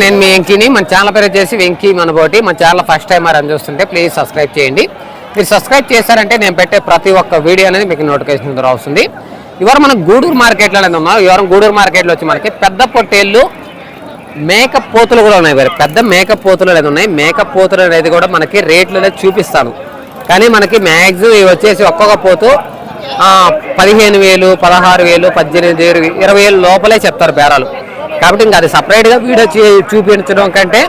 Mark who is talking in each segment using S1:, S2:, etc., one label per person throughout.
S1: నేను మీ వెంకీని మన ఛానల్ పేరు వచ్చేసి వెంకీ మనబోటి. మన ఛానల్ ఫస్ట్ టైం అని చూస్తుంటే ప్లీజ్ సబ్స్క్రైబ్ చేయండి. మీరు సబ్స్క్రైబ్ చేశారంటే నేను పెట్టే ప్రతి ఒక్క వీడియో అనేది మీకు నోటిఫికేషన్ ద్వారా వస్తుంది. ఇవాళ మనం గూడూరు మార్కెట్లో అనేది ఉన్నాం. ఇవాళ గూడూరు మార్కెట్లో వచ్చి మనకి పెద్ద పొట్టేళ్ళు మేకప్ పోతులు కూడా ఉన్నాయి మరి పెద్ద మేకప్ పోతులు అనేది ఉన్నాయి. మేకప్ పోతులు అనేది కూడా మనకి రేట్లు అనేది చూపిస్తాను. కానీ మనకి మ్యాక్సిమం ఇవి వచ్చేసి ఒక్కొక్క పోతు పదిహేను వేలు పదహారు వేలు పద్దెనిమిది వేలు ఇరవై వేలు లోపలే చెప్తారు బేరాలు. కాబట్టి ఇంకా అది సపరేట్గా వీడియో చూపించడం కంటే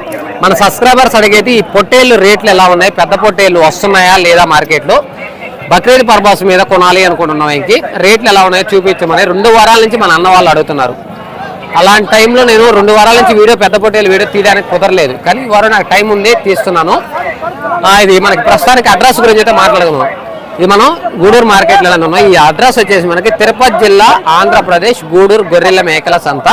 S1: మన సబ్స్క్రైబర్స్ అడిగేది ఈ పొట్టేళ్ళు రేట్లు ఎలా ఉన్నాయి? పెద్ద పొట్టేళ్ళు వస్తున్నాయా లేదా మార్కెట్లో బక్రీద్ పర్పస్ మీద కొనాలి అనుకుంటున్నాం ఇంకి. రేట్లు ఎలా ఉన్నాయో చూపించమని రెండు వారాల నుంచి మన అన్న వాళ్ళు అడుగుతున్నారు. అలాంటి టైంలో నేను రెండు వారాల నుంచి వీడియో పెద్ద పొట్టేలు వీడియో తీయడానికి కుదరలేదు. కానీ ఈ వారం నాకు టైం ఉంది తీస్తున్నాను. ఇది మనకి ప్రస్తుతానికి అడ్రస్ గురించి అయితే మాట్లాడుకుందాం. ఇది మనం గూడూరు మార్కెట్లో ఉన్నాం. ఈ అడ్రస్ వచ్చేసి మనకి తిరుపతి జిల్లా ఆంధ్రప్రదేశ్ గూడూరు గొర్రెల మేకల సంత.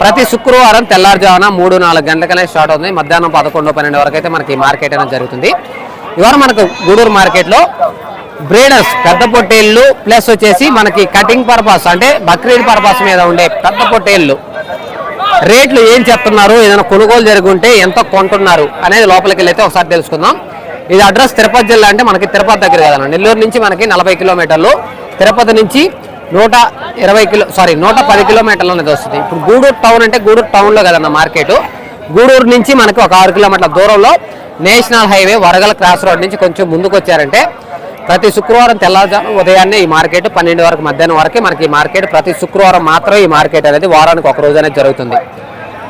S1: ప్రతి శుక్రవారం తెల్లారుజామున మూడు నాలుగు గంటలకనే స్టార్ట్ అవుతుంది. మధ్యాహ్నం పదకొండు పన్నెండు వరకు అయితే మనకి మార్కెట్ అనేది జరుగుతుంది. ఇవాళ మనకు గూడూరు మార్కెట్లో బ్రీడర్స్ పెద్ద పొట్టేళ్ళు ప్లస్ వచ్చేసి మనకి కటింగ్ పర్పస్ అంటే బక్రీడ్ పర్పస్ మీద ఉండే పెద్ద పొట్టేళ్ళు. రేట్లు ఏం చెప్తున్నారు? ఏదైనా కొనుగోలు జరుగుంటే ఎంత కొంటున్నారు అనేది లోపలికి వెళ్ళైతే ఒకసారి తెలుసుకుందాం. ఇది అడ్రస్ తిరుపతి జిల్లా అంటే మనకి తిరుపతి దగ్గర కదా నెల్లూరు నుంచి మనకి నలభై కిలోమీటర్లు. తిరుపతి నుంచి నూట ఇరవై కిలో సారీ నూట పది కిలోమీటర్లు అనేది వస్తుంది. ఇప్పుడు గూడూరు టౌన్ అంటే గూడూరు టౌన్లో కదన్న మార్కెట్. గూడూరు నుంచి మనకి ఒక ఆరు కిలోమీటర్ల దూరంలో national highway Varagala cross road నుంచి కొంచెం ముందుకు వచ్చారంటే ప్రతి శుక్రవారం తెల్లవారు ఉదయాన్నే ఈ మార్కెట్ పన్నెండు వరకు మధ్యాహ్నం వరకు మనకి ఈ మార్కెట్ ప్రతి శుక్రవారం మాత్రమే ఈ మార్కెట్ అనేది వారానికి ఒక రోజు అనేది జరుగుతుంది.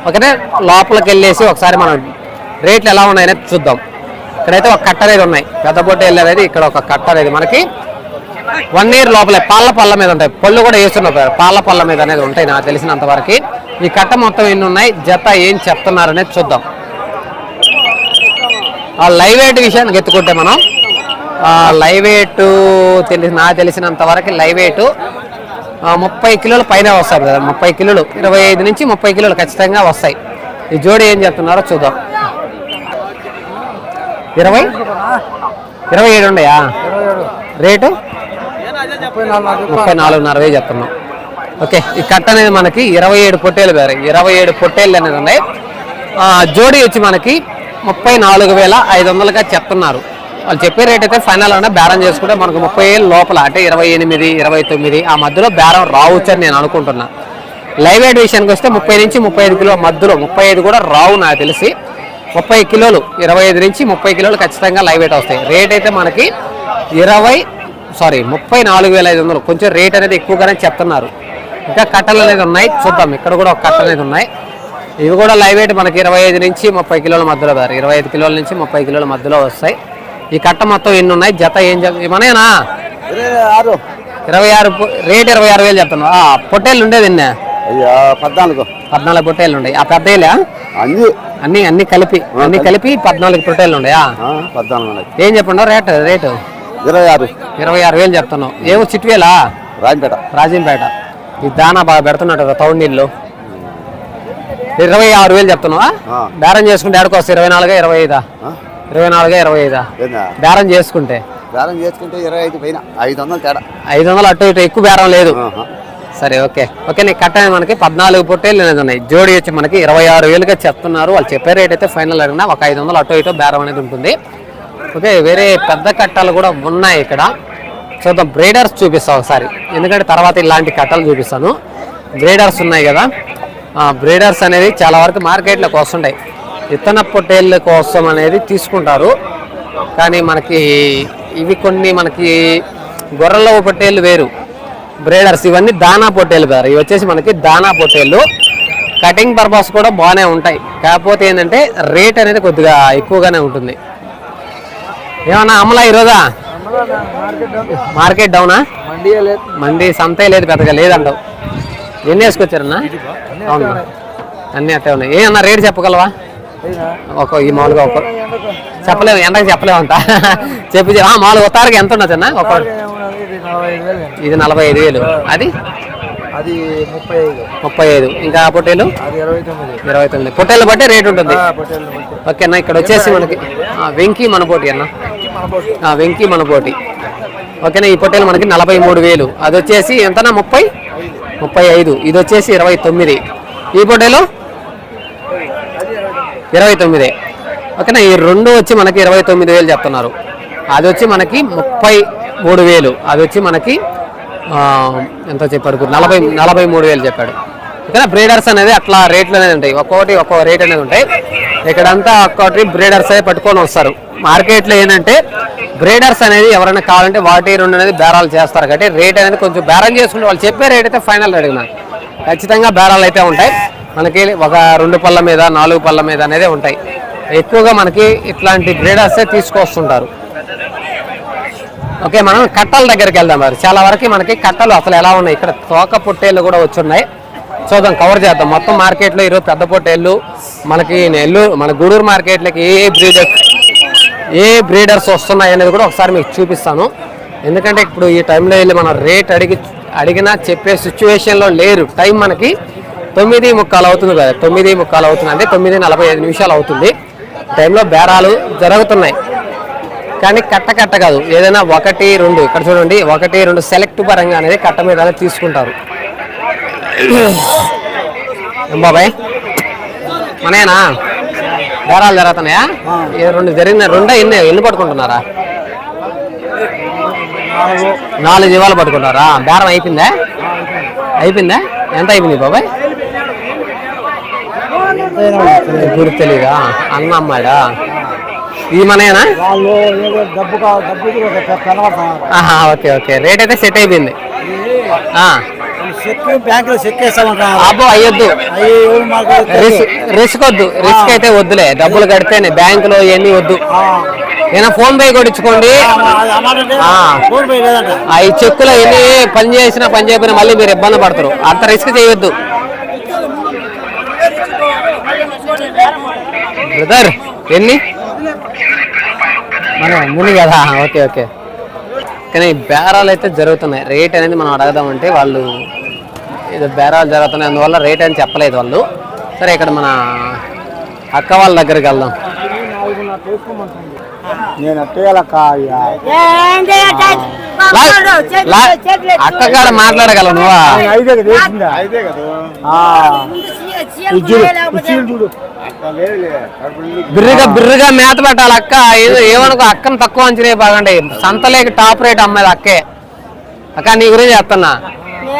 S1: ఓకేనే? లోపలికి వెళ్ళేసి ఒకసారి మనం రేట్లు ఎలా ఉన్నాయనేది చూద్దాం. ఇక్కడైతే ఒక కట్ట అనేది ఉన్నాయి. పెద్ద పొట్ట అనేది ఇక్కడ ఒక కట్ట అనేది మనకి వన్ ఇయర్ లోపలే పాల పళ్ళ మీద ఉంటాయి. పళ్ళు కూడా వేస్తున్నారు పాల పళ్ళ మీద అనేది ఉంటాయి నాకు తెలిసినంత వరకు. ఈ కట్ట మొత్తం ఎన్ని ఉన్నాయి? జత ఏం చెప్తున్నారు అనేది చూద్దాం. ఆ లైవ్ వెయిట్ విషయానికి ఎత్తుకుంటే మనం లైవ్ వెయిట్ తెలిసి నాకు తెలిసినంత వరకు లైవ్ వెయిట్ ముప్పై కిలోల పైన వస్తాయి కదా ముప్పై కిలోలు ఇరవై ఐదు నుంచి ముప్పై కిలోలు ఖచ్చితంగా వస్తాయి. ఈ జోడి ఏం చెప్తున్నారో చూద్దాం. ఇరవై? ఇరవై ఏడు ఉన్నాయా? రేటు? ముప్పై నాలుగున్నర వేలు చెప్తున్నాం. ఓకే ఈ కట్ట అనేది మనకి ఇరవై ఏడు పొట్టేలు వేరే ఇరవై ఏడు పొట్టేళ్ళు అనేది ఉన్నాయి. జోడి వచ్చి మనకి ముప్పై నాలుగు వేల ఐదు వందలుగా చెప్తున్నారు. వాళ్ళు చెప్పే రేట్ అయితే ఫైనల్ అంటే బేరం చేసుకుంటే మనకు ముప్పై ఏళ్ళు లోపల అంటే ఇరవై ఎనిమిది ఇరవై తొమ్మిది ఆ మధ్యలో బేరం రావచ్చు అని నేను అనుకుంటున్నా. లైవ్ వెయిట్ విషయానికి వస్తే ముప్పై నుంచి ముప్పై ఐదు కిలో మధ్యలో ముప్పై ఐదు కూడా రావు నాకు తెలిసి. ముప్పై కిలోలు ఇరవై ఐదు నుంచి ముప్పై కిలోలు ఖచ్చితంగా లైవ్ వెయిట్ వస్తాయి. రేట్ అయితే మనకి ఇరవై సారీ ముప్పై నాలుగు వేల ఐదు వందలు. కొంచెం రేట్ అనేది ఎక్కువగానే చెప్తున్నారు. ఇంకా కట్టలు అనేది ఉన్నాయి. చూద్దాం ఇక్కడ కూడా ఒక కట్ట అనేది ఉన్నాయి. ఇవి కూడా లైవ్ వెయిట్ మనకి ఇరవై ఐదు నుంచి ముప్పై కిలోల మధ్యలో వేరు ఇరవై ఐదు కిలోల నుంచి ముప్పై కిలోల మధ్యలో వస్తాయి. ఈ కట్ట మొత్తం ఎన్ని ఉన్నాయి? జత ఏం మనేనా ఇరవై ఆరు. రేట్ ఇరవై ఆరు వేలు చెప్తున్నావు ఆ, పొట్టేళ్ళు ఉండేది ఎన్ని?
S2: పద్నాలుగు.
S1: పద్నాలుగు పొట్టేళ్ళు ఉన్నాయి. ఆ పెద్దయిలే
S2: అన్ని.
S1: అన్ని అన్ని కలిపి అన్ని కలిపి పద్నాలుగు పొట్టేళ్ళు ఉన్నాయా?
S2: ఆ, పద్నాలుగు ఉన్నాయి.
S1: ఏం చెప్పండు? Rate rate.
S2: ఇరవై ఆరు.
S1: ఇరవై ఆరు వేలు చెప్తున్నావు. ఏమో చిట్వేలా
S2: రాజంపేట.
S1: రాజంపేట. ఈ దానా బాగా పెడుతున్నట్టు కదా తౌడు నీళ్ళు. ఇరవై ఆరు వేలు చెప్తున్నావా. బేరం చేసుకుంటే వస్తాయి ఇరవై నాలుగా ఇరవై ఐదా? ఇరవై నాలుగా ఇరవై ఐదా? బేరం చేసుకుంటే.
S2: బేరం చేసుకుంటే ఇరవై ఐదు పైన ఐదు వందలు తేడా.
S1: ఐదు వందలు అటు ఇటు ఎక్కువ బేరం లేదు. సరే ఓకే. ఓకే నీకు కట్ట మనకి పద్నాలుగు పొట్టేళ్ళు అనేది ఉన్నాయి. జోడి వచ్చి మనకి ఇరవై ఆరు వేలుగా చెప్తున్నారు. వాళ్ళు చెప్పే రేట్ అయితే ఫైనల్ అడిగినా ఒక ఐదు వందలు అటు ఇటు బేరం అనేది ఉంటుంది. ఓకే వేరే పెద్ద కట్టాలు కూడా ఉన్నాయి ఇక్కడ. చూద్దాం బ్రేడర్స్ చూపిస్తాం ఒకసారి. ఎందుకంటే తర్వాత ఇలాంటి కట్టలు చూపిస్తాను. బ్రేడర్స్ ఉన్నాయి కదా. బ్రేడర్స్ అనేది చాలా వరకు మార్కెట్లోకి వస్తుంటాయి. విత్తన పొట్టేళ్ళ కోసం అనేది తీసుకుంటారు. కానీ మనకి ఇవి కొన్ని మనకి గొర్రెల పొట్టేళ్ళు వేరు. బ్రేడర్స్ ఇవన్నీ దానా పొట్టేలు వేరు ఇవి వచ్చేసి మనకి దానా పొట్టేళ్ళు కటింగ్ పర్పస్ కూడా బాగానే ఉంటాయి. కాకపోతే ఏంటంటే రేట్ అనేది కొద్దిగా ఎక్కువగానే ఉంటుంది. ఏమన్నా అమలా ఈరోజా? మార్కెట్ డౌనా? మండి సంతే లేదు పెద్దగా లేదంటావు. ఎన్ని వేసుకొచ్చారన్నా? అవును అన్నీ అట్టే ఉన్నాయి. ఏ అన్న రేట్ చెప్పగలవా? ఒక ఈ మామూలుగా ఒక చెప్పలేము ఎంతకు చెప్పలేము అంత చెప్పి మామూలుగా ఉత్తారికి ఎంత ఉండదు అన్న ఒక ఇది నలభై ఐదు వేలు. అది?
S3: అది ముప్పై ఐదు
S1: ముప్పై ఐదు ఇంకా పొట్టేలు
S3: ఇరవై తొమ్మిది.
S1: ఇరవై తొమ్మిది. పొట్టేలు బట్టి రేట్ ఉంటుంది.
S3: పొట్టేళ్ళు
S1: ఓకే అన్న ఇక్కడ వచ్చేసి మనకి వెంకీ మనపోటి అన్న. వెంకీ మనపోటి. ఓకేనా ఈ పొట్టేలు మనకి నలభై మూడు వేలు. అది వచ్చేసి ఎంతనా ముప్పై? ముప్పై ఐదు. ఇది వచ్చేసి ఇరవై తొమ్మిది. ఈ పొట్టేలు? ఇరవై తొమ్మిది. ఓకేనా ఈ రెండు వచ్చి మనకి ఇరవై తొమ్మిది వేలు చెప్తున్నారు. అది వచ్చి మనకి ముప్పై మూడు వేలు. అది వచ్చి మనకి ఎంత చెప్పాడు నలభై నలభై మూడు వేలు చెప్పాడు. ఓకేనా బ్రీడర్స్ అనేది అట్లా రేట్లు అనేది ఉంటాయి. ఒక్కొక్కటి ఒక్కో రేట్ అనేది ఉంటాయి. ఇక్కడంతా ఒక్కొక్కటి బ్రీడర్స్ అయితే పట్టుకొని వస్తారు. మార్కెట్లో ఏంటంటే బ్రీడర్స్ అనేది ఎవరైనా కావాలంటే వాటి రెండు అనేది బేరాలు చేస్తారు. కాబట్టి రేట్ అనేది కొంచెం బేరం చేసుకుంటే వాళ్ళు చెప్పే రేట్ అయితే ఫైనల్ అడిగినా ఖచ్చితంగా బేరాలు అయితే ఉంటాయి. మనకి ఒక రెండు పళ్ళ మీద నాలుగు పళ్ళ మీద అనేది ఉంటాయి. ఎక్కువగా మనకి ఇట్లాంటి బ్రీడర్సే తీసుకొస్తుంటారు. ఓకే మనం కట్టల దగ్గరికి వెళ్దాం మరి. చాలా వరకు మనకి కట్టలు అసలు ఎలా ఉన్నాయి? ఇక్కడ తోక పుట్టేళ్ళు కూడా వచ్చున్నాయి చూద్దాం కవర్ చేద్దాం. మొత్తం మార్కెట్లో ఈరోజు పెద్ద పొట్టేళ్ళు మనకి నెల్లూరు మన గూడూరు మార్కెట్లకి ఏ బ్రీడర్స్ ఏ బ్రీడర్స్ వస్తున్నాయి అనేది కూడా ఒకసారి మీకు చూపిస్తాను. ఎందుకంటే ఇప్పుడు ఈ టైంలో వెళ్ళి మనం రేట్ అడిగి అడిగినా చెప్పే సిచ్యువేషన్లో లేరు. టైం మనకి తొమ్మిది ముక్కాలు అవుతుంది కదా. తొమ్మిది ముక్కాలు అవుతుంది. అంటే తొమ్మిది నలభై ఐదు నిమిషాలు అవుతుంది. టైంలో బేరాలు జరుగుతున్నాయి. కానీ కట్ట కట్ట కాదు. ఏదైనా ఒకటి రెండు ఇక్కడ చూడండి. ఒకటి రెండు సెలెక్ట్ పరంగా అనేది కట్ట మీద తీసుకుంటారు. బాబాయ్? మనయేనా? బేరాలు జరుగుతున్నాయా? రెండు జరిగిన రెండే ఎన్ని ఎన్ని పట్టుకుంటున్నారా? నాలుగు జీవాలు పట్టుకుంటారా బేరం అయిపోయిందా? అయిపోయిందా? ఎంత అయిపోయింది బాబాయ్? గురి తెలీదా అన్న అమ్మాడా? ఈ మనయేనా?
S3: డబ్బు
S1: ఓకే ఓకే. రేట్ అయితే సెట్ అయిపోయింది.
S3: బ్యాంకులో చెక్
S1: అబ్బో అయ్యొద్దు. రిస్క్ రిస్క్ వద్దు? రిస్క్ అయితే వద్దులే డబ్బులు కడితేనే బ్యాంకులో ఇవన్నీ వద్దు. ఏమైనా ఫోన్ పే కొట్టించుకోండి. ఈ చెక్కులో ఎన్ని పని చేసినా పని చేయకపోయినా మళ్ళీ మీరు ఇబ్బంది పడతారు. అంత రిస్క్ చేయొద్దు. బ్రదర్ ఎన్ని? మన ముందు కదా? Okay okay. కానీ బేరాలు అయితే జరుగుతున్నాయి. రేట్ అనేది మనం అడగదామంటే వాళ్ళు ఏదో బేరాలు జరుగుతున్నాయి. అందువల్ల రేట్ అని చెప్పలేదు వాళ్ళు. సరే ఇక్కడ మన అక్క వాళ్ళ దగ్గరికి వెళ్దాం.
S3: నేను
S1: అక్క కాడ నువ్వా?
S3: చూడు
S1: బిర్రిగా బిర్రిగా మేత పెట్టాలి అక్క. ఏదో ఏమనుకో అక్కను తక్కువ అంచనే బాగండి సంతలేక టాప్ రేట్ అమ్మేది అక్కే. అక్క నీ గురించి చెప్తున్నా.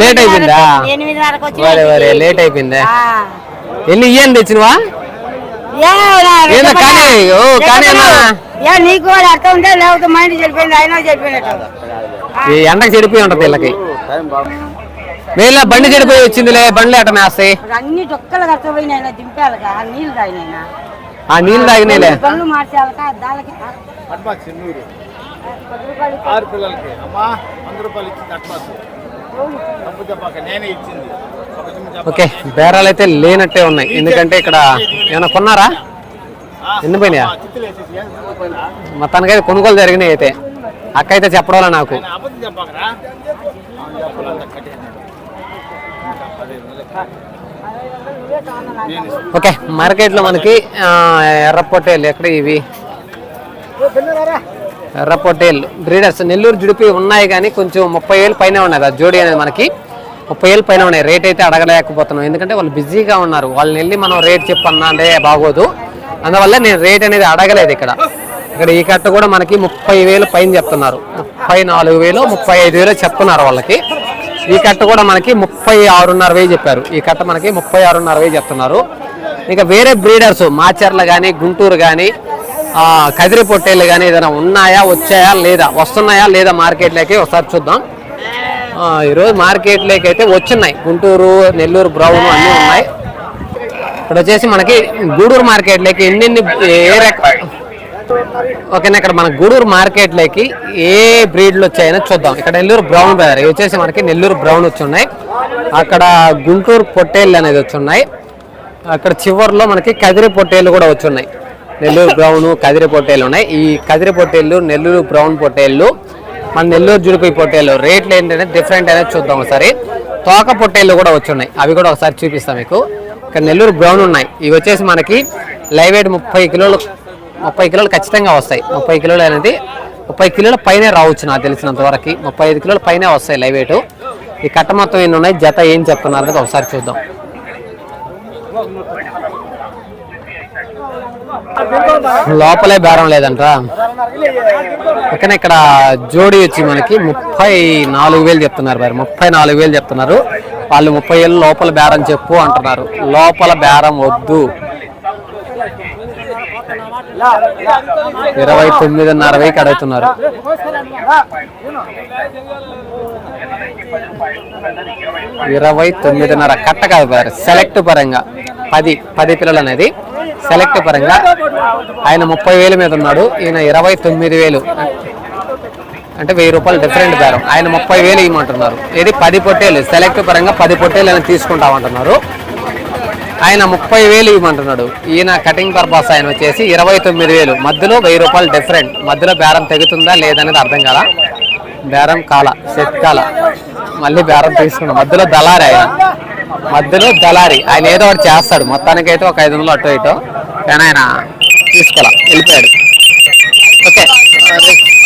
S1: లేట్ అయిపోయిందా? లేట్ అయిపోయిందా? ఎన్ని ఇయ్యని తెచ్చినవా? ఏందో కానీ ఓ కానీ అన్నా
S4: నీకు కూడా అర్థం ఉంటే లేకపోతే మైండ్ చెడిపోయింది అయినా చెడిపోయినట్టు
S1: ఈ ఎండకు చెడిపోయి ఉంటది వీళ్ళకి. మేలా బండి చెడిపోయి వచ్చిందిలే బండ్లు ఎట మేస్తాయి?
S4: అన్ని డొక్కలు కట్టపోయినాయినా నీళ్ళు తాగినాయినా?
S1: ఆ నీళ్ళు తాగినాయిలే.
S4: మార్చాలక దానికి ఇచ్చి
S3: ఆరు పిల్లలకి. అమ్మా వంద రూపాయలు ఇచ్చింది అట్మాస్. డబ్బు చెప్పాక నేనే ఇచ్చింది.
S1: ఓకే బేరాలు అయితే లేనట్టే ఉన్నాయి. ఎందుకంటే ఇక్కడ ఏమైనా కొన్నారా? ఎన్ని పోయినాయా? మొత్తానికైతే కొనుగోలు జరిగినాయి అయితే. అక్క అయితే చెప్పడం నాకు ఓకే మార్కెట్లో మనకి ఆ, ఎర్ర పొట్టేలు ఎక్కడ ఇవి? ఎర్ర బ్రీడర్స్ నెల్లూరు జుడిపి ఉన్నాయి కానీ కొంచెం ముప్పై ఏళ్ళు పైన ఉన్నాయి. ఆ జోడి అనేది మనకి ముప్పై ఏళ్ళు పైన ఉన్నాయి. రేట్ అయితే అడగలేకపోతున్నాం. ఎందుకంటే వాళ్ళు బిజీగా ఉన్నారు. వాళ్ళని వెళ్ళి మనం రేట్ చెప్పన్నా అంటే బాగోదు. అందువల్ల నేను రేట్ అనేది అడగలేదు ఇక్కడ. ఇక్కడ ఈ కట్ట కూడా మనకి ముప్పై వేలు పైన చెప్తున్నారు. ముప్పై నాలుగు వేలు ముప్పై ఐదు వేలు చెప్తున్నారు వాళ్ళకి. ఈ కట్ట కూడా మనకి ముప్పై ఆరున్నర వేలు చెప్పారు. ఈ కట్ట మనకి ముప్పై ఆరున్నర వేలు చెప్తున్నారు. ఇంకా వేరే బ్రీడర్స్ మాచర్ల కానీ గుంటూరు కానీ కదిరి పొట్టేలు కానీ ఏదైనా ఉన్నాయా వచ్చాయా లేదా వస్తున్నాయా లేదా మార్కెట్లోకి ఒకసారి చూద్దాం. ఈరోజు మార్కెట్లోకి అయితే వచ్చినాయి. గుంటూరు నెల్లూరు బ్రౌన్ అన్నీ ఉన్నాయి. ఇక్కడ వచ్చేసి మనకి గూడూరు మార్కెట్లోకి ఎన్నెన్ని ఏ రక ఓకేనా ఇక్కడ మన గూడూరు మార్కెట్లోకి ఏ బ్రీడ్లు వచ్చాయని చూద్దాం. ఇక్కడ నెల్లూరు బ్రౌన్ బ్రదర్ ఇవి వచ్చేసి మనకి నెల్లూరు బ్రౌన్ వచ్చి ఉన్నాయి అక్కడ గుంటూరు పొట్టేళ్ళు అనేది వచ్చున్నాయి. అక్కడ చివర్లో మనకి కదిరి పొట్టేళ్ళు కూడా వచ్చి ఉన్నాయి నెల్లూరు బ్రౌన్ కదిరి పొట్టేలు ఉన్నాయి. ఈ కదిరి పొట్టేళ్ళు నెల్లూరు బ్రౌన్ పొట్టేళ్ళు మన నెల్లూరు జుడిపి పొట్టేళ్ళు రేట్లు ఏంటంటే డిఫరెంట్ అనేది చూద్దాం ఒకసారి. తోక పొట్టేళ్ళు కూడా వచ్చి ఉన్నాయి అవి కూడా ఒకసారి చూపిస్తాం మీకు. ఇక్కడ నెల్లూరు బ్రౌన్ ఉన్నాయి. ఇవి వచ్చేసి మనకి లైవ్ వెయిట్ ముప్పై కిలోలు ముప్పై కిలోలు ఖచ్చితంగా వస్తాయి. ముప్పై కిలోలు అనేది ముప్పై కిలోల పైనే రావచ్చు నాకు తెలిసినంత వరకు. ముప్పై ఐదు కిలోల పైనే వస్తాయి లైవ్ వెయిట్ ఈ కట్ట మొత్తం ఎన్ని ఉన్నాయి? జత ఏం చెప్తున్నారు అనేది ఒకసారి చూద్దాం. లోపలే బేరం లేదంట్రా. పక్కన ఇక్కడ జోడి వచ్చి మనకి ముప్పై నాలుగు వేలు చెప్తున్నారు మరి. ముప్పై నాలుగు వేలు చెప్తున్నారు. వాళ్ళు ముప్పై ఏళ్ళు లోపల బేరం చెప్పు అంటున్నారు. లోపల బేరం వద్దు. ఇరవై తొమ్మిదిన్నర వేకి అడుగుతున్నారు. ఇరవై తొమ్మిదిన్నర కట్ట కాదు సెలెక్ట్ పరంగా. పది పది పిల్లలు అనేది. సెలెక్ట్ పరంగా ఆయన ముప్పై వేల మీద ఉన్నాడు. ఈయన ఇరవై తొమ్మిది వేలు. అంటే వెయ్యి రూపాయలు డిఫరెంట్ బేరం. ఆయన ముప్పై వేలు ఇవ్వమంటున్నారు. ఇది పది పొట్టేలు. సెలెక్ట్ పరంగా పది పొట్టేలు అని తీసుకుంటామంటున్నారు. ఆయన ముప్పై వేలు ఇవ్వమంటున్నాడు. ఈయన కటింగ్ పర్పస్ ఆయన వచ్చేసి ఇరవై తొమ్మిది వేలు. మధ్యలో వెయ్యి రూపాయలు డిఫరెంట్ మధ్యలో బేరం తెగుతుందా లేదనేది అర్థం కాల? బేరం కాల సెట్ కాల. మళ్ళీ బేరం తీసుకున్నాం మధ్యలో దళారి ఆయన. మధ్యలో దళారి. ఆయన ఏదో ఒకటి చేస్తాడు. మొత్తానికైతే ఒక ఐదు వందలు అటు ఇటు. కానీ ఆయన తీసుకోవాలా వెళ్ళిపోయాడు. ఓకే.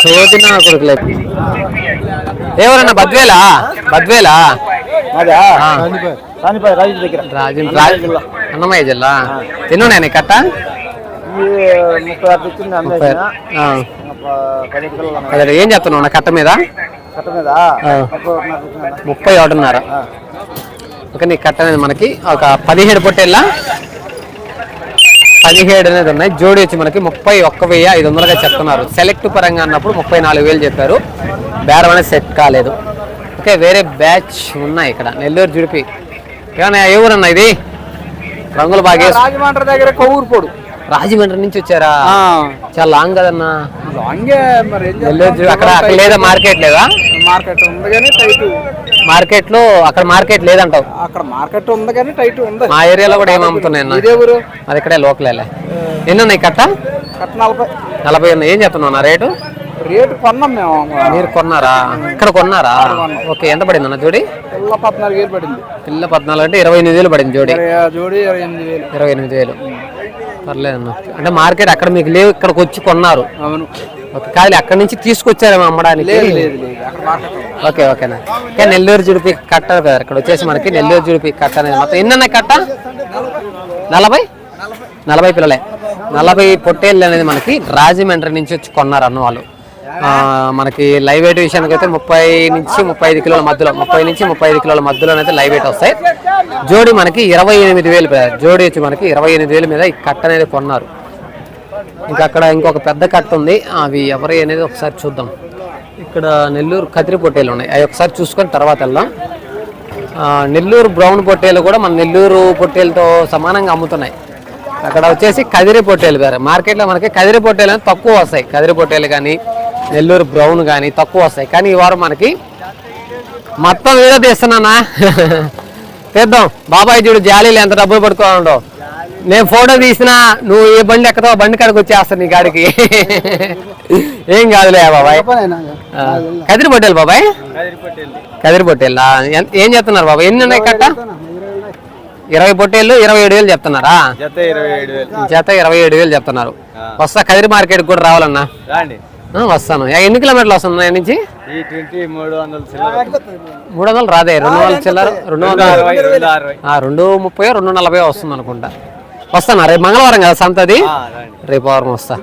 S1: చోదిన కొడుకులే ఎవరన్నా బద్వేలా? బద్వేలా? అన్నమయ్య జిల్లా. ఎన్ని ఉన్నాయి నీ కట్ట? ఏం చెప్తున్నావు నా కట్ట మీద.
S2: ముప్పై ఒకటిన్నర తెచ్చింది.
S1: నీ కట్ట అనేది మనకి ఒక పదిహేడు పొట్టేళ్ళ పదిహేడు అనేది ఉన్నాయి. జోడి వచ్చి మనకి ముప్పై ఒక్క వెయ్యి ఐదు వందలుగా చెప్తున్నారు. సెలెక్ట్ పరంగా అన్నప్పుడు ముప్పై నాలుగు వేలు చెప్పారు. బేరం అనేది సెట్ కాలేదు. ఓకే వేరే బ్యాచ్ ఉన్నాయి ఇక్కడ. నెల్లూరు జుడిపి ఏమన్నా ఏ ఊరన్నా ఇది? రంగులు బాగా
S2: దగ్గర కొవ్వూరు పొడు.
S1: రాజమండ్రి నుంచి వచ్చారా? చాలా లాంగ్ కదన్నా.
S2: మరి
S1: అక్కడ అక్కడ లేదా మార్కెట్ లేదా?
S2: మార్కెట్ ఉంది కానీ టైట్
S1: మార్కెట్లో అక్కడ మార్కెట్ లేదంటావు.
S2: అక్కడ మార్కెట్ ఉంది కానీ టైట్ ఉంది.
S1: మా ఏరియాలో కూడా ఏం అమ్ముతున్నాయి
S2: ఇదే ఊరు.
S1: అది ఇక్కడే లోకలేలే ఎన్ని ఉన్నాయి కట్ట?
S2: కట్ట నలభై.
S1: నలభై ఉన్నాయి ఏం చెప్తున్నావు నా రేటు?
S2: రేటు కొన్నాం మేము.
S1: మీరు కొన్నారా? ఇక్కడ కొన్నారా? ఓకే ఎంత పడింది అన్న జోడి?
S2: పిల్ల పద్నాలుగు వేలు పడింది.
S1: పిల్ల పద్నాలుగు అంటే ఇరవై ఎనిమిది వేలు పడింది జోడి.
S2: జోడి ఇరవై ఎనిమిది వేలు.
S1: ఇరవై ఎనిమిది వేలు. పర్లేదు అన్న. అంటే మార్కెట్ అక్కడ మీకు లేవు ఇక్కడికి వచ్చి కొన్నారు.
S2: అవును.
S1: కాదు అక్కడ నుంచి తీసుకొచ్చారేమో అమ్మడానికి. ఓకే ఓకేనా ఇంకా నెల్లూరు జుడిపి కట్ట కదా ఇక్కడ వచ్చేసి మనకి నెల్లూరు జుడిపి కట్ట అనేది మొత్తం ఎన్ని కట్ట? నలభై? నలభై పిల్లలే. నలభై పొట్టేళ్ళు అనేది మనకి రాజమండ్రి నుంచి వచ్చి కొన్నారు అన్న వాళ్ళు. మనకి లైవ్ వెయిట్ విషయానికి అయితే ముప్పై నుంచి ముప్పై ఐదు కిలోల మధ్యలో ముప్పై నుంచి ముప్పై ఐదు కిలోల మధ్యలో అయితే లైవ్ వెయిట్ వస్తాయి. జోడి మనకి ఇరవై ఎనిమిది వేలు జోడి వచ్చి మనకి ఇరవై ఎనిమిది వేల మీద ఈ కట్ట అనేది కొన్నారు. ఇంకా అక్కడ ఇంకొక పెద్ద కట్ట ఉంది. అవి ఎవరి అనేది ఒకసారి చూద్దాం. ఇక్కడ నెల్లూరు కదిరి పొట్టేలు ఉన్నాయి. అవి ఒకసారి చూసుకొని తర్వాత వెళ్దాం. నెల్లూరు బ్రౌన్ పొట్టేలు కూడా మన నెల్లూరు పొట్టేలతో సమానంగా అమ్ముతున్నాయి. అక్కడ వచ్చేసి కదిరి పొట్టేలు వేరే. మార్కెట్లో మనకి కదిరి పొట్టేలు అనేది తక్కువ వస్తాయి. కదిరి పొట్టేలు కానీ నెల్లూరు బ్రౌన్ కానీ తక్కువ వస్తాయి. కానీ ఈ వారం మనకి మొత్తం ఏదో తీస్తున్నానా? తీద్దాం బాబాయ్ చూడు జాలీలు ఎంత డబ్బులు పట్టుకోవాలండో. నేను ఫోటో తీసినా నువ్వు ఏ బండి ఎక్కుతావు బండి కాడికి వచ్చేస్తా నీ గాడికి ఏం కాదులే బాబాయ్. కదిరి పొట్టేలు బాబాయ్. కదిరి పొట్టేళ్ళా ఏం చెప్తున్నారు బాబాయ్? ఎన్ని ఉన్నాయి కట్ట? ఇరవై పొట్టేళ్ళు ఇరవై ఏడు వేలు చెప్తున్నారా?
S3: జత ఇరవై ఏడు వేలు.
S1: చెప్తున్నారు. వస్తా కదిరి మార్కెట్ కూడా రావాలన్నా. వస్తాను. ఎన్ని కిలోమీటర్లు వస్తుంది నుంచి?
S3: మూడు వందల
S1: రాదే రెండు వందల చిల్లర రెండు వందల
S3: రెండు
S1: ముప్పై రెండు నలభై వస్తుంది అనుకుంటా. వస్తాను? రేపు మంగళవారం కదా సంతది?
S3: ఆ, రండి.
S1: రేపు వారం వస్తా.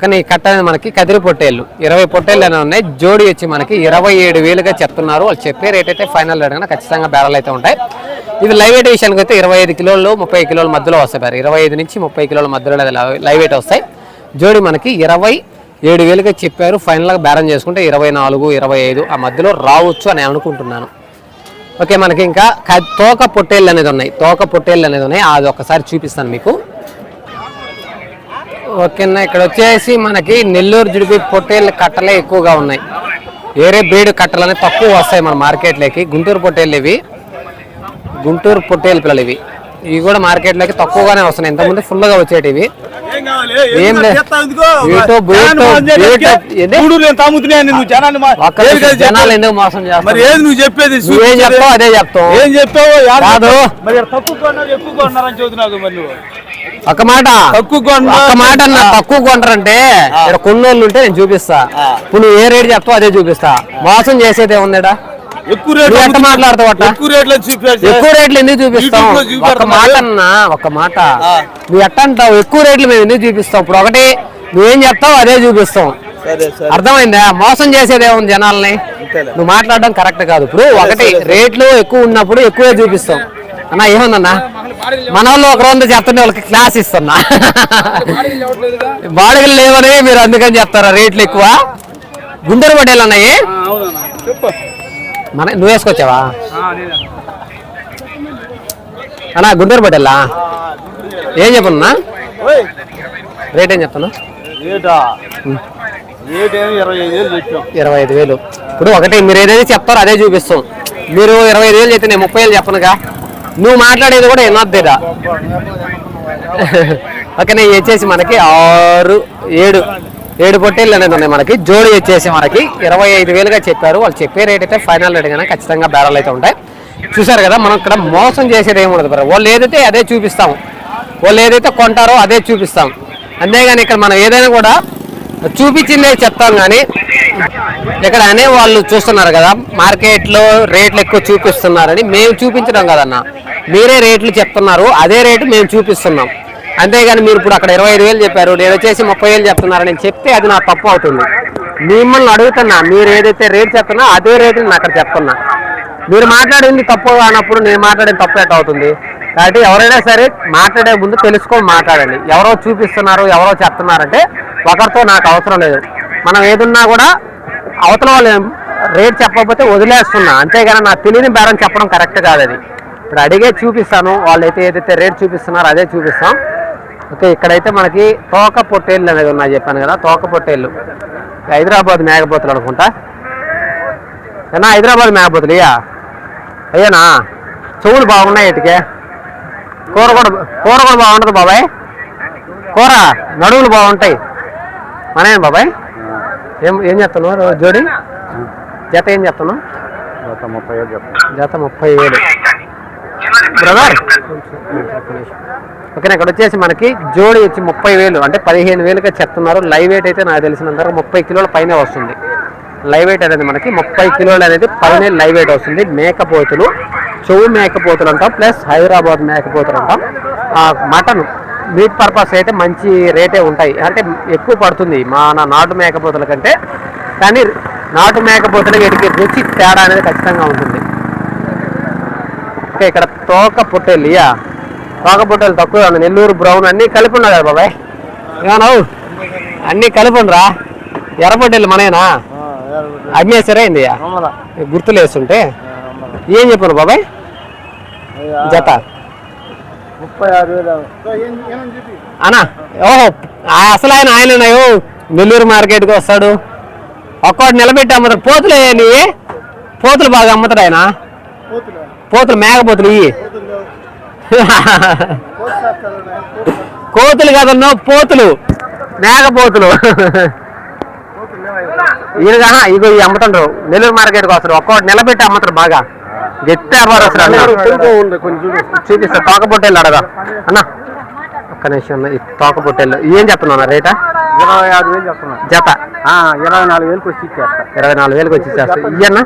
S1: కానీ ఈ కట్ట అనేది మనకి కదిరి పొట్టేళ్ళు. ఇరవై పొట్టేళ్ళు అనేవి ఉన్నాయి? జోడి వచ్చి మనకి ఇరవై ఏడు వేలుగా చెప్తున్నారు. వాళ్ళు చెప్పే రేట్ అయితే ఫైనల్ రేట్ కన్నా ఖచ్చితంగా బేరాలు అయితే ఉంటాయి. ఇవి లైవ్ వెయిట్ విషయానికి అయితే ఇరవై ఐదు కిలోలు ముప్పై కిలోల మధ్యలో వస్తాయి. ఇరవై ఐదు నుంచి ముప్పై కిలోల మధ్యలో లైవ్ వెయిట్ వస్తాయి. జోడి మనకి ఇరవై ఏడు వేలుగా చెప్పారు ఫైనల్గా బేరం చేసుకుంటే ఇరవై నాలుగు ఇరవై ఐదు ఆ మధ్యలో రావచ్చు అని అనుకుంటున్నాను. ఓకే మనకి ఇంకా తోక పొట్టేళ్ళు అనేది ఉన్నాయి. తోక పొట్టేళ్ళు అనేది ఉన్నాయి. అది ఒకసారి చూపిస్తాను మీకు. ఓకేనా ఇక్కడ వచ్చేసి మనకి నెల్లూరు జుడిపి పొట్టేళ్ళ కట్టలే ఎక్కువగా ఉన్నాయి. వేరే బ్రీడ్ కట్టలు అనేవి తక్కువ వస్తాయి మన మార్కెట్లోకి. గుంటూరు పొట్టేళ్ళు ఇవి. గుంటూరు పొట్టేలు పిల్లలు ఇవి. ఇవి కూడా మార్కెట్లోకి తక్కువగానే వస్తున్నాయి. ఇంతకుముందు ఫుల్గా వచ్చేటివి.
S3: ఏం
S1: ఏం లేదు. జనాలు. ఎందుకు మోసం
S3: మరి ఏది నువ్వు చెప్పేది?
S1: నువ్వేం చెప్తావు అదే చెప్తావు.
S3: ఏం చెప్తావు యాడ
S1: కాదు.
S3: చెప్తావు? మరి ఈడ తక్కువ కొన్నారు ఎక్కువ కొన్నారని చెబుతున్నావు మరి నువ్వు.
S1: ఒక మాట.
S3: తక్కువ
S1: ఒక్క మాట అన్న తక్కువ కొంటారంటే ఇక్కడ కొన్నోళ్ళు ఉంటే నేను చూపిస్తా. ఇప్పుడు నువ్వు ఏ రేట్ చెప్తావు అదే చూపిస్తా. మోసం చేసేది ఏముందిడా
S3: ఎక్కువ
S1: నువ్వు ఎంత మాట్లాడతావు అట్లా
S3: ఎక్కువ రేట్లు
S1: ఎక్కువ రేట్లు ఎందుకు చూపిస్తాం ఒక మాట. అన్నా ఒక మాట. నువ్వు ఎట్ట అంటావు ఎక్కువ రేట్లు మేము ఎందుకు చూపిస్తాం? ఇప్పుడు ఒకటి నువ్వేం చెప్తావు? అదే చూపిస్తాం. అర్థమైందా? మోసం చేసేది ఏముంది జనాల్ని. నువ్వు మాట్లాడడం కరెక్ట్ కాదు. ఇప్పుడు ఒకటి రేట్లు ఎక్కువ ఉన్నప్పుడు ఎక్కువే చూపిస్తాం. అన్న ఏముందన్నా? మన వాళ్ళు ఒక రోజు చెప్తుంటే వాళ్ళకి క్లాస్ ఇస్తున్నా. బాడుగలు లేవని మీరు అందుకని చెప్తారా? రేట్లు ఎక్కువ? గుంటూరు పడేలు అన్నాయి మన నువ్వు వేసుకొచ్చావా?
S2: ఆ, నేనే.
S1: అన్నా గుంటూరు పడేలా ఏం చెప్పన్నా? రేట్ ఏం చెప్తాను
S3: రేటా? రేటేమో ఇరవై ఐదు వేలు
S1: ఇప్పుడు ఒకటి మీరు ఏదైతే చెప్తారో అదే చూపిస్తాం. మీరు ఇరవై ఐదు వేలు చెప్తే నేను ముప్పై వేలు చెప్పనుగా. నువ్వు మాట్లాడేది కూడా ఎన్నొద్దేదా ఓకే వచ్చేసి మనకి ఆరు ఏడు. ఏడు పొట్టేళ్ళు అనేది ఉన్నాయి మనకి. జోడి వచ్చేసి మనకి ఇరవై ఐదు వేలుగా చెప్పారు. వాళ్ళు చెప్పే రేట్ అయితే ఫైనల్ రేట్ కానీ ఖచ్చితంగా బేరాలు అయితే ఉంటాయి. చూసారు కదా మనం ఇక్కడ మోసం చేసేది ఏమి ఉండదు వాళ్ళు ఏదైతే అదే చూపిస్తాం వాళ్ళు ఏదైతే కొంటారో అదే చూపిస్తాం. అంతేగాని ఇక్కడ మనం ఏదైనా కూడా చూపించిందే చెప్తాం కానీ ఇక్కడ అనే వాళ్ళు చూస్తున్నారు కదా మార్కెట్లో రేట్లు ఎక్కువ చూపిస్తున్నారని మేము చూపించడం కదన్నా. మీరే రేట్లు చెప్తున్నారు అదే రేటు మేము చూపిస్తున్నాం. అంతేగాని మీరు ఇప్పుడు అక్కడ ఇరవై ఐదు వేలు చెప్పారు నేను వచ్చేసి ముప్పై వేలు చెప్తున్నారని చెప్తే అది నా తప్పు అవుతుంది. మిమ్మల్ని అడుగుతున్నా మీరు ఏదైతే రేట్ చెప్తున్నా అదే రేటు నేను అక్కడ చెప్తున్నా. మీరు మాట్లాడింది తప్పు అన్నప్పుడు నేను మాట్లాడింది తప్పు ఎట్ అవుతుంది? కాబట్టి ఎవరైనా సరే మాట్లాడే ముందు తెలుసుకొని మాట్లాడండి. ఎవరో చూపిస్తున్నారు ఎవరో చెప్తున్నారంటే ఒకరితో నాకు అవసరం లేదు. మనం ఏదున్నా కూడా అవతల వాళ్ళు రేట్ చెప్పకపోతే వదిలేస్తున్నా. అంతేగాని నా తెలియని బేరం చెప్పడం కరెక్ట్ కాదు అది. ఇప్పుడు అడిగే చూపిస్తాను వాళ్ళు అయితే ఏదైతే రేట్ చూపిస్తున్నారో అదే చూపిస్తాం. ఓకే ఇక్కడైతే మనకి తోక పొట్టేళ్ళు అనేది ఉన్నాయి చెప్పాను కదా తోక పొట్టేళ్ళు. హైదరాబాద్ మేకపోతులు అనుకుంటా. ఏనా హైదరాబాద్ మేకపోతులు ఇయ్యా? అయ్యానా? చెవులు బాగున్నాయి ఇటుకే. కూర కూడా కూర కూడా బాగుంటుంది బాబాయ్. కూర నడువులు బాగుంటాయి. మనే బాబాయ్? ఏం ఏం చెప్తున్నావు జోడి? జత ఏం చెప్తున్నావు
S3: ముప్పై వేలు చెప్పండి
S1: జత ముప్పై వేలు బ్రదర్? ఓకేనా? ఇక్కడ వచ్చేసి మనకి జోడి వచ్చి ముప్పై వేలు అంటే పదిహేను వేలుగా చెప్తున్నారు. లైవ్ వెయిట్ అయితే నాకు తెలిసినంత ముప్పై కిలోల పైనే వస్తుంది. లైవ్ వెయిట్ అనేది మనకి ముప్పై కిలోలు అనేది పైన లైవ్ వెయిట్ వస్తుంది. మేకపోతులు చెవు మేకపోతులు అంటాం ప్లస్ హైదరాబాద్ మేకపోతులు అంటాం. మటన్ మీట్ పర్పస్ అయితే మంచి రేటే ఉంటాయి. అంటే ఎక్కువ పడుతుంది మన నాటు మేకపోతుల కంటే. కానీ నాటు మేకపోతులకి వీటికి రుచి తేడా అనేది ఖచ్చితంగా ఉంటుంది. ఓకే ఇక్కడ తోక పొట్టేలు ఇయా తోక పొట్టేలు తక్కువ నెల్లూరు బ్రౌన్ అన్నీ కలిపి ఉన్నాయి కదా బాబాయ్? ఏమన్నావు అన్నీ కలిపి ఉండరా? ఎర్ర పొట్టేలు మనేనా అమ్మేసారా ఏంది? గుర్తులు వేస్తుంటే? ఏం చెప్పాను బాబాయ్? జత.
S3: ముప్పై ఆరు వేలు
S1: అనా ఓహో అసలు ఆయన ఆయన నెల్లూరు మార్కెట్కి వస్తాడు. ఒక్కోటి నిలబెట్టి అమ్ముతాడు. పోతులు నీ పోతులు బాగా అమ్ముతాడు ఆయన. పోతులు? మేకపోతులు ఇవి కోతులు కదన్నో పోతులు. మేకపోతులు. ఈయనగా ఇగో ఈ అమ్ముతుండ్రు. నెల్లూరు మార్కెట్కి వస్తారు ఒక్కోటి నిలబెట్టి అమ్ముతారు బాగా. గట్టి వ్యాపారం వస్తారు చూపిస్తా తోక పొట్టేళ్ళు అడగా అన్న ఒక్క నిమిషం ఈ తోక పొట్టేళ్ళు. ఏం చెప్తున్నా రేటా?
S3: ఇరవై ఆరు వేలు చెప్తున్నా.
S1: జత.
S3: ఆ, ఇరవై నాలుగు వేలకు వచ్చి ఇచ్చేస్తా.
S1: ఇరవై నాలుగు వేలకు వచ్చి ఇచ్చేస్తా. ఇయ్యన్నా.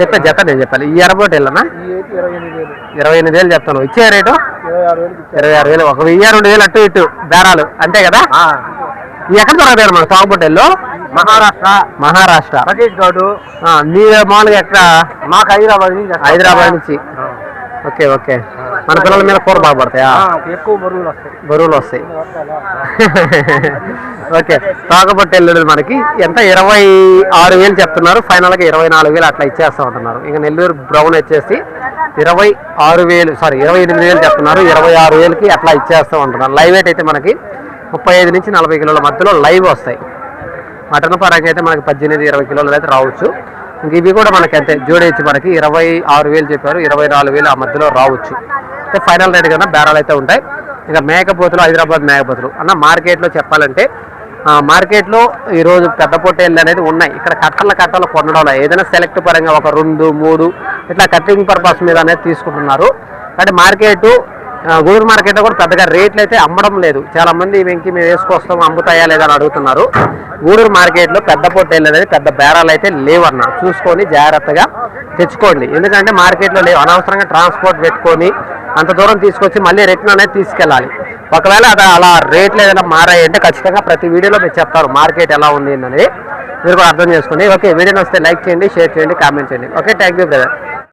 S1: చెప్పే జత నేను చెప్పాలి. ఈ ఎర్ర పొట్టేళ్ళన్నా
S3: ఈ అయితే ఇరవై ఎనిమిది వేలు.
S1: చెప్తాను. ఇచ్చే రేటు?
S3: ఇరవై ఆరు
S1: వేలు. ఒక వెయ్యి రెండు వేలు అటు ఇటు బేరాలు. అంతే కదా? ఎక్కడ దొరకతారు మన పొట్టేళ్ళు
S3: మహారాష్ట్ర.
S1: మహారాష్ట్ర.
S3: సతీష్ గౌడ్.
S1: ఆ, మీ మామూలుగా ఎక్కడ?
S3: మాకు హైదరాబాద్ నుంచి
S1: హైదరాబాద్ నుంచి. Okay okay. మన పిల్లల మీద కూర బాగా పడతాయా?
S3: ఎక్కువ బరువులు వస్తాయి.
S1: బరువులు వస్తాయి. ఓకే. తోకపట్టెల్లుడు మనకి ఎంత? ఇరవై ఆరు వేలు చెప్తున్నారు. ఫైనల్గా ఇరవై నాలుగు వేలు అట్లా ఇచ్చేస్తా ఉంటున్నారు. ఇంకా నెల్లూరు బ్రౌన్ వచ్చేసి ఇరవై ఆరు వేలు సారీ ఇరవై ఎనిమిది వేలు చెప్తున్నారు. ఇరవై ఆరు వేలకి అట్లా ఇచ్చేస్తూ ఉంటున్నారు. లైవ్ వెయిట్ అయితే మనకి ముప్పై ఐదు నుంచి నలభై కిలోల మధ్యలో లైవ్ వస్తాయి. మటన్ పరంగా అయితే మనకి పద్దెనిమిది ఇరవై కిలోలు అయితే రావచ్చు. ఇంక ఇవి కూడా మనకి అంతే. జోడించి మనకి ఇరవై ఆరు వేలు చెప్పారు. ఇరవై నాలుగు వేలు ఆ మధ్యలో రావచ్చు. అయితే ఫైనల్ రేట్ కన్నా బేరాలు అయితే ఉంటాయి. ఇంకా మేకపోతులు హైదరాబాద్ మేకపోతులు. అన్న మార్కెట్లో చెప్పాలంటే మార్కెట్లో ఈరోజు పెద్ద పొట్టేళ్ళు అనేది ఉన్నాయి. ఇక్కడ కట్టల కట్టలు కొనడం ఏదైనా సెలెక్ట్ పరంగా ఒక రెండు మూడు ఇట్లా కటింగ్ పర్పస్ మీద అనేది తీసుకుంటున్నారు. అంటే మార్కెట్ గూడూరు మార్కెట్లో కూడా పెద్దగా రేట్లు అయితే అమ్మడం లేదు. చాలా మంది వెంకి మేము వేసుకొస్తాం అమ్ముతాయా లేదా అని అడుగుతున్నారు. గూడూరు మార్కెట్లో పెద్ద పొట్టేళ్ళు అనేది పెద్ద బేరాలు అయితే లేవన్న. చూసుకొని జాగ్రత్తగా తెచ్చుకోండి. ఎందుకంటే మార్కెట్లో లేవు. అనవసరంగా ట్రాన్స్పోర్ట్ పెట్టుకొని అంత దూరం తీసుకొచ్చి మళ్ళీ రిటర్న్ అనేది తీసుకెళ్ళాలి. ఒకవేళ అది అలా రేట్లు ఏదైనా మారాయి అంటే ఖచ్చితంగా ప్రతి వీడియోలో మీరు చెప్తారు మార్కెట్ ఎలా ఉంది అనేది మీరు కూడా అర్థం చేసుకోండి ఓకే వీడియో వస్తే లైక్ చేయండి షేర్ చేయండి కామెంట్ చేయండి. Okay thank you brother.